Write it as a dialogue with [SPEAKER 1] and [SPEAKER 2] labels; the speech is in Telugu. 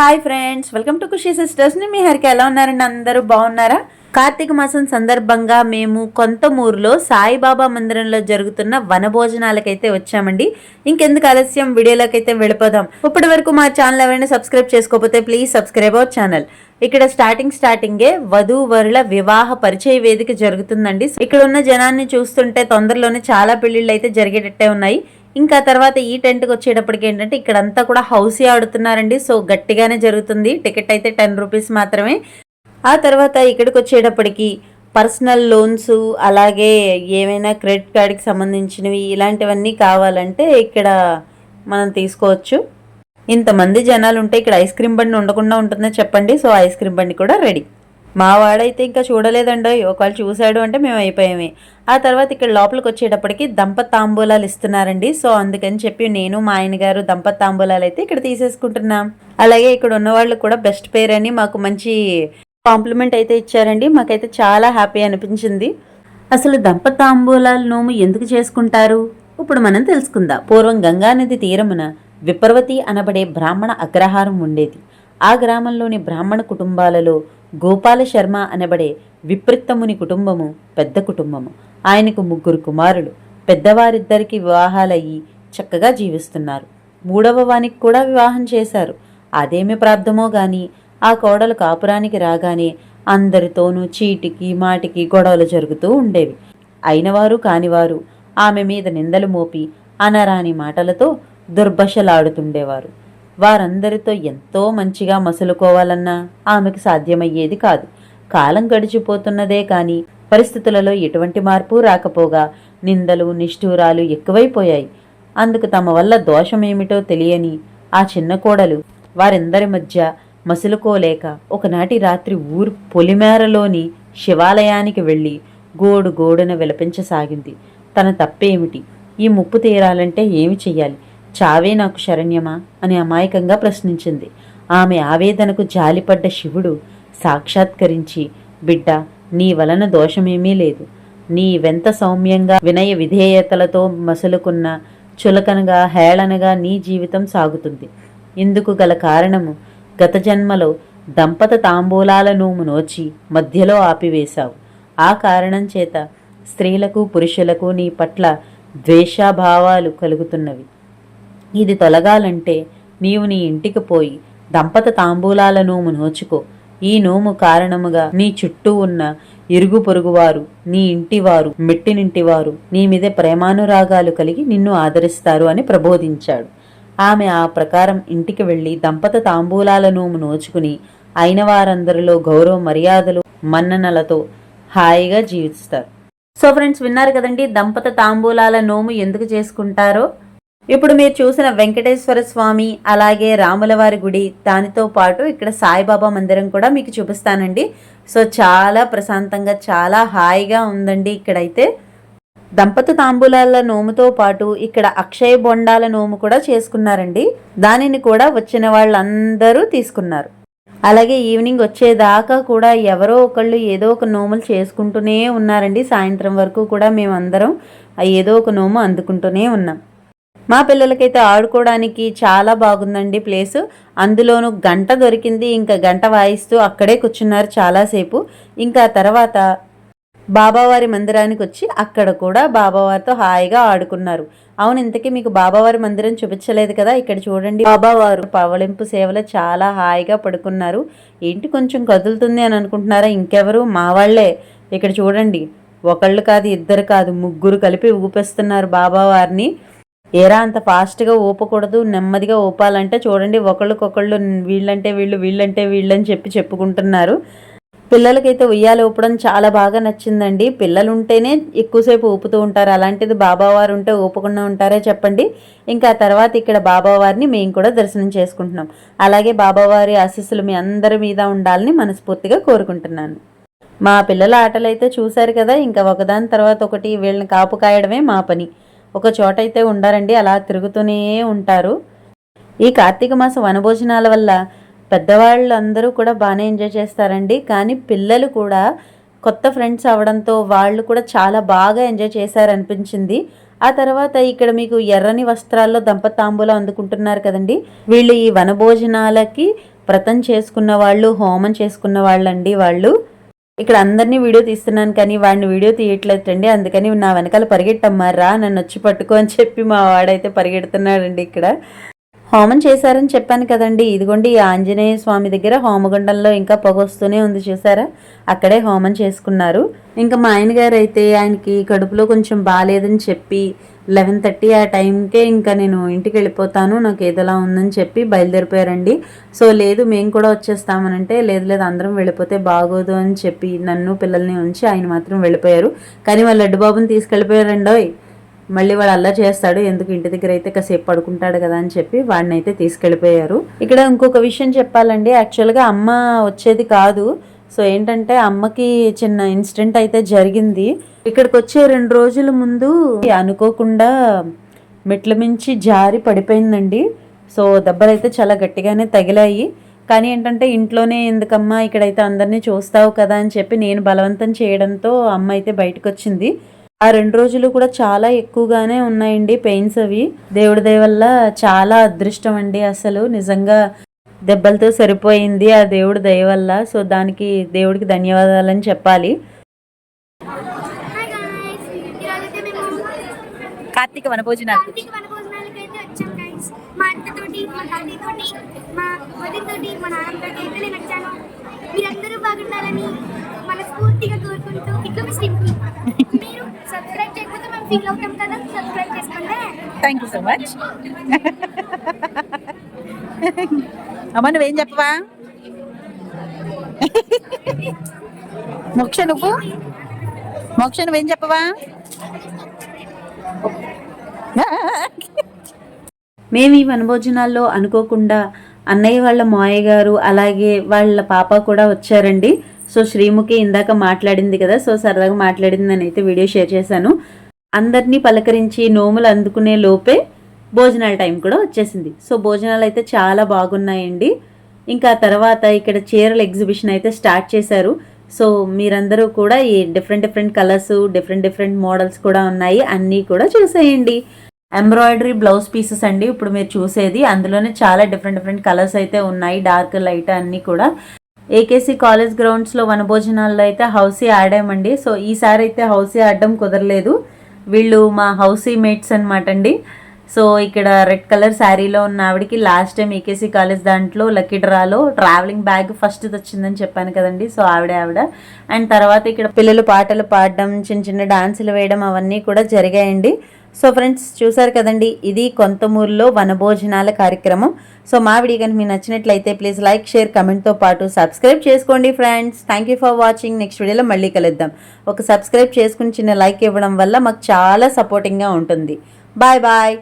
[SPEAKER 1] Hi friends welcome to Khushi సిస్టర్స్ని మీ హరికి. ఎలా ఉన్నారండి? అందరూ బాగున్నారా? కార్తీక మాసం సందర్భంగా మేము కొంతమూరులో సాయిబాబా మందిరంలో జరుగుతున్న వనభోజనాలకైతే వచ్చామండి. ఇంకెందుకు ఆలస్యం? వీడియోలోకైతే వెళ్ళిపోదాం. ఇప్పటి వరకు మా ఛానల్ ఎవరైనా సబ్స్క్రైబ్ చేసుకోకపోతే ప్లీజ్ సబ్స్క్రైబ్ అవర్ ఛానల్. ఇక్కడ స్టార్టింగ్ స్టార్టింగే వధూవరుల వివాహ పరిచయ వేదిక జరుగుతుందండి. ఇక్కడ ఉన్న జనాన్ని చూస్తుంటే తొందరలోనే చాలా పెళ్ళిళ్ళు అయితే జరిగేటట్టే ఉన్నాయి. ఇంకా తర్వాత ఈ టెంట్కి వచ్చేటప్పటికి ఏంటంటే ఇక్కడంతా కూడా హౌసీ ఆడుతున్నారండి. సో గట్టిగానే జరుగుతుంది. టికెట్ అయితే టెన్ రూపీస్ మాత్రమే. ఆ తర్వాత ఇక్కడికి వచ్చేటప్పటికి పర్సనల్ లోన్స్ అలాగే ఏమైనా క్రెడిట్ కార్డ్కి సంబంధించినవి ఇలాంటివన్నీ కావాలంటే ఇక్కడ మనం తీసుకోవచ్చు. ఇంతమంది జనాలు ఉంటే ఇక్కడ ఐస్ క్రీమ్ బండి ఉండకుండా ఉంటుందని చెప్పండి. సో ఐస్ క్రీమ్ బండి కూడా రెడీ. మా వాడైతే ఇంకా చూడలేదండో ఒకవేళ చూశాడు అంటే మేము అయిపోయామే. ఆ తర్వాత ఇక్కడ లోపలికి వచ్చేటప్పటికి దంప తాంబూలాలు ఇస్తున్నారండి. సో అందుకని చెప్పి నేను మా ఆయన గారు దంప తాంబూలాలు అయితే ఇక్కడ తీసేసుకుంటున్నాం. అలాగే ఇక్కడ ఉన్న వాళ్ళు కూడా బెస్ట్ పేర్ అని మాకు మంచి కాంప్లిమెంట్ అయితే ఇచ్చారండి. మాకైతే చాలా హ్యాపీ అనిపించింది. అసలు దంప తాంబూలాల నోము ఎందుకు చేసుకుంటారు? ఇప్పుడు మనం తెలుసుకుందాం. పూర్వం గంగానది తీరమున విప్రవతి అనబడే బ్రాహ్మణ అగ్రహారం ఉండేది. ఆ గ్రామంలోని బ్రాహ్మణ కుటుంబాలలో గోపాల శర్మ అనబడే విపృత్తముని కుటుంబము పెద్ద కుటుంబము. ఆయనకు ముగ్గురు కుమారులు. పెద్దవారిద్దరికి వివాహాలయ్యి చక్కగా జీవిస్తున్నారు. మూడవ వానికి కూడా వివాహం చేశారు. అదేమి ప్రాబ్ధమో గాని ఆ కోడలు కాపురానికి రాగానే అందరితోనూ చీటికి మాటికి గొడవలు జరుగుతూ ఉండేవి. అయినవారు కానివారు ఆమె మీద నిందలు మోపి అనరాని మాటలతో దుర్భషలాడుతుండేవారు. వారందరితో ఎంతో మంచిగా మసులుకోవాలన్నా ఆమెకు సాధ్యమయ్యేది కాదు. కాలం గడిచిపోతున్నదే కాని పరిస్థితులలో ఎటువంటి మార్పు రాకపోగా నిందలు నిష్ఠూరాలు ఎక్కువైపోయాయి. అందుకు తమ వల్ల దోషమేమిటో తెలియని ఆ చిన్న కోడలు వారిందరి మధ్య మసులుకోలేక ఒకనాటి రాత్రి ఊరు పొలిమేరలోని శివాలయానికి వెళ్ళి గోడు గోడున విలపించసాగింది. తన తప్పేమిటి? ఈ ముప్పు తీరాలంటే ఏమి చెయ్యాలి? చావే నాకు శరణ్యమా అని అమాయకంగా ప్రశ్నించింది. ఆమె ఆవేదనకు జాలిపడ్డ శివుడు సాక్షాత్కరించి బిడ్డ నీ వలన దోషమేమీ లేదు. నీ వెంత సౌమ్యంగా వినయ విధేయతలతో మసులుకున్న చులకనగా హేళనగా నీ జీవితం సాగుతుంది. ఇందుకు గల కారణము గత జన్మలో దంపత తాంబూలాల నోచి మధ్యలో ఆపివేశావు. ఆ కారణం చేత స్త్రీలకు పురుషులకు నీ పట్ల ద్వేషాభావాలు కలుగుతున్నవి. ఇది తొలగాలంటే నీవు నీ ఇంటికి పోయి దంపత తాంబూలాల నోము నోచుకో. ఈ నోము కారణముగా నీ చుట్టూ ఉన్న ఇరుగు పొరుగువారు నీ ఇంటివారు మెట్టినింటివారు నీ మీద ప్రేమానురాగాలు కలిగి నిన్ను ఆదరిస్తారు అని ప్రబోధించాడు. ఆమె ఆ ప్రకారం ఇంటికి వెళ్ళి దంపత తాంబూలాల నోము నోచుకుని అయిన వారందరిలో గౌరవ మర్యాదలు మన్ననలతో హాయిగా జీవిస్తారు. సో ఫ్రెండ్స్ విన్నారు కదండి దంపత తాంబూలాల నోము ఎందుకు చేసుకుంటారో? ఇప్పుడు మీరు చూసిన వెంకటేశ్వర స్వామి అలాగే రాములవారి గుడి దానితో పాటు ఇక్కడ సాయిబాబా మందిరం కూడా మీకు చూపిస్తానండి. సో చాలా ప్రశాంతంగా చాలా హాయిగా ఉందండి ఇక్కడైతే. దంపతు తాంబూలాల నోముతో పాటు ఇక్కడ అక్షయ బొండాల నోము కూడా చేసుకున్నారండి. దానిని కూడా వచ్చిన వాళ్ళందరూ తీసుకున్నారు. అలాగే ఈవినింగ్ వచ్చేదాకా కూడా ఎవరో ఒకళ్ళు ఏదో ఒక నోములు చేసుకుంటూనే ఉన్నారండి. సాయంత్రం వరకు కూడా మేమందరం ఏదో ఒక నోము అందుకుంటూనే ఉన్నాం. మా పిల్లలకైతే ఆడుకోవడానికి చాలా బాగుందండి ప్లేసు. అందులోనూ గంట దొరికింది. ఇంకా గంట వాయిస్తూ అక్కడే కూర్చున్నారు చాలాసేపు. ఇంకా తర్వాత బాబావారి మందిరానికి వచ్చి అక్కడ కూడా బాబావారితో హాయిగా ఆడుకున్నారు. అవును ఇంతకీ మీకు బాబావారి మందిరం చూపించలేదు కదా? ఇక్కడ చూడండి. బాబావారు పవళింపు సేవలో చాలా హాయిగా పడుకున్నారు. ఏంటి కొంచెం కదులుతుంది అని అనుకుంటున్నారా? ఇంకెవరు? మా వాళ్ళే. ఇక్కడ చూడండి. ఒకళ్ళు కాదు ఇద్దరు కాదు ముగ్గురు కలిపి ఊపిస్తున్నారు బాబావారిని. ఏరా అంత ఫాస్ట్గా ఊపకూడదు నెమ్మదిగా ఊపాలంటే చూడండి ఒకళ్ళకొకళ్ళు వీళ్ళంటే వీళ్ళు వీళ్ళంటే వీళ్ళని చెప్పి చెప్పుకుంటున్నారు. పిల్లలకైతే ఉయ్యాలు ఊపడం చాలా బాగా నచ్చిందండి. పిల్లలు ఉంటేనే ఎక్కువసేపు ఊపుతూ ఉంటారు. అలాంటిది బాబావారు ఉంటే ఊపకుండా ఉంటారే చెప్పండి. ఇంకా తర్వాత ఇక్కడ బాబావారిని మేము కూడా దర్శనం చేసుకుంటున్నాం. అలాగే బాబావారి ఆశీస్సులు మీ అందరి మీద ఉండాలని మనస్ఫూర్తిగా కోరుకుంటున్నాను. మా పిల్లల ఆటలు అయితే చూశారు కదా ఇంకా ఒకదాని తర్వాత ఒకటి వీళ్ళని కాపు కాయడమే మా పని. ఒక చోట అయితే ఉండారండి అలా తిరుగుతూనే ఉంటారు. ఈ కార్తీక మాసం వనభోజనాల వల్ల పెద్దవాళ్ళు అందరూ కూడా బాగానే ఎంజాయ్ చేస్తారండి. కానీ పిల్లలు కూడా కొత్త ఫ్రెండ్స్ అవడంతో వాళ్ళు కూడా చాలా బాగా ఎంజాయ్ చేశారనిపించింది. ఆ తర్వాత ఇక్కడ మీకు ఎర్రని వస్త్రాల్లో దంపతాంబూలం అందుకుంటున్నారు కదండి. వీళ్ళు ఈ వనభోజనాలకి వ్రతం చేసుకున్న వాళ్ళు హోమం చేసుకున్న వాళ్ళండి వాళ్ళు. ఇక్కడ అందరినీ వీడియో తీస్తున్నాను కానీ వాడిని వీడియో తీయట్లేదండి. అందుకని నా వెనకాల పరిగెట్టమ్మా రా నన్ను వచ్చి పట్టుకో అని చెప్పి మా వాడైతే పరిగెడుతున్నాడండి ఇక్కడ. హోమం చేశారని చెప్పాను కదండి. ఇదిగోండి ఈ ఆంజనేయ స్వామి దగ్గర హోమగుండంలో ఇంకా పొగ వస్తూనే ఉంది చూసారా? అక్కడే హోమం చేసుకున్నారు. ఇంకా మా ఆయన గారు అయితే ఆయనకి కడుపులో కొంచెం బాగాలేదని చెప్పి లెవెన్ థర్టీ ఆ టైంకే ఇంకా నేను ఇంటికి వెళ్ళిపోతాను నాకు ఏదోలా ఉందని చెప్పి బయలుదేరిపోయారండి. సో లేదు మేము కూడా వచ్చేస్తామనంటే లేదు లేదు అందరం వెళ్ళిపోతే బాగోదు అని చెప్పి నన్ను పిల్లల్ని ఉంచి ఆయన మాత్రం వెళ్ళిపోయారు. కానీ వాళ్ళ లడ్డు బాబుని తీసుకెళ్ళిపోయారండోయ్. మళ్ళీ వాడు అల్లరి చేస్తాడు ఎందుకు ఇంటి దగ్గర అయితే కాసేపు పడుకుంటాడు కదా అని చెప్పి వాడిని అయితే తీసుకెళ్ళిపోయారు. ఇక్కడ ఇంకొక విషయం చెప్పాలండి యాక్చువల్గా అమ్మ వచ్చేది కాదు. సో ఏంటంటే అమ్మకి చిన్న ఇన్సిడెంట్ అయితే జరిగింది. ఇక్కడికి వచ్చే రెండు రోజుల ముందు అనుకోకుండా మెట్ల మించి జారి పడిపోయిందండి. సో దెబ్బలైతే చాలా గట్టిగానే తగిలాయి. కానీ ఏంటంటే ఇంట్లోనే ఎందుకమ్మా ఇక్కడైతే అందరినీ చూస్తావు కదా అని చెప్పి నేను బలవంతం చేయడంతో అమ్మ అయితే బయటకు వచ్చింది ఆ రెండు రోజులు కూడా చాలా ఎక్కువగానే ఉన్నాయండి పెయిన్స్ అవి. దేవుడి దయ వల్ల చాలా అదృష్టం అండి అసలు. నిజంగా దెబ్బలతో సరిపోయింది ఆ దేవుడి దయ వల్ల. సో దానికి దేవుడికి ధన్యవాదాలని చెప్పాలి.
[SPEAKER 2] గాయ్స్ ఈరోజైతే మేము
[SPEAKER 1] కార్తీక వనభోజనాలు
[SPEAKER 2] కార్తీక వన భోజనాలకి అయితే వచ్చాం గైస్ మా అత్తతోటి మా తాతయ్యతోటి మా వదినతోటి మా నాన్నతోటి అయితే నేను వచ్చాను. మీరందరూ బాగుండాలని మనస్ఫూర్తిగా కోరుకుంటూ ఇట్లా సబ్స్క్రైబ్ చేయకపోతే మేము ఫీల్ అవుతాం కదా? సబ్స్క్రైబ్ చేసుకుంటే
[SPEAKER 1] థ్యాంక్ యూ సో మచ్ అమ్మ నువ్వేం చెప్పవా? మోక్ష నువ్వు? మోక్ష నువ్వేం చెప్పవా? మేము ఈ వనభోజనాల్లో అనుకోకుండా అన్నయ్య వాళ్ళ మాయ గారు అలాగే వాళ్ళ పాప కూడా వచ్చారండి. సో శ్రీముఖి ఇందాక మాట్లాడింది కదా సో సరదాగా మాట్లాడింది నేను అయితే వీడియో షేర్ చేశాను. అందరినీ పలకరించి నోములు అందుకునే లోపే భోజనాల టైం కూడా వచ్చేసింది. సో భోజనాలు అయితే చాలా బాగున్నాయండి. ఇంకా తర్వాత ఇక్కడ చీరల ఎగ్జిబిషన్ అయితే స్టార్ట్ చేశారు. సో మీరందరూ కూడా ఈ different different colours different different models కూడా ఉన్నాయి. అన్నీ కూడా చూసేయండి. ఎంబ్రాయిడరీ బ్లౌజ్ పీసెస్ అండి. ఇప్పుడు మీరు చూసేది అందులోనే చాలా డిఫరెంట్ డిఫరెంట్ కలర్స్ అయితే ఉన్నాయి. డార్క్ లైట్ అన్నీ కూడా. ఏకేసీ కాలేజ్ గ్రౌండ్స్లో వనభోజనాల్లో అయితే హౌసీ ఆడామండి. సో ఈసారి అయితే హౌసీ ఆడడం కుదరలేదు. వీళ్ళు మా హౌసీ మేట్స్ అనమాట అండి. సో ఇక్కడ రెడ్ కలర్ శారీలో ఉన్న ఆవిడకి లాస్ట్ టైం ఏకేసీ కాలేజ్ దాంట్లో లక్కీ డ్రాలో ట్రావెలింగ్ బ్యాగ్ ఫస్ట్ వచ్చిందని చెప్పాను కదండి. సో ఆవిడ ఆవిడ. అండ్ తర్వాత ఇక్కడ పిల్లలు పాటలు పాడడం చిన్న చిన్న డాన్సులు వేయడం అవన్నీ కూడా జరిగాయండి. సో ఫ్రెండ్స్ చూసారు కదండి ఇది కొంతమూరులో వనభోజనాల కార్యక్రమం. సో మా వీడియో కనుక మీకు నచ్చినట్లయితే ప్లీజ్ లైక్ షేర్ కమెంట్తో పాటు సబ్స్క్రైబ్ చేసుకోండి friends. Thank you for watching next వీడియోలో మళ్ళీ కలుద్దాం. ఒక సబ్స్క్రైబ్ చేసుకుని చిన్న లైక్ ఇవ్వడం వల్ల మాకు చాలా సపోర్టింగ్గా ఉంటుంది. Bye bye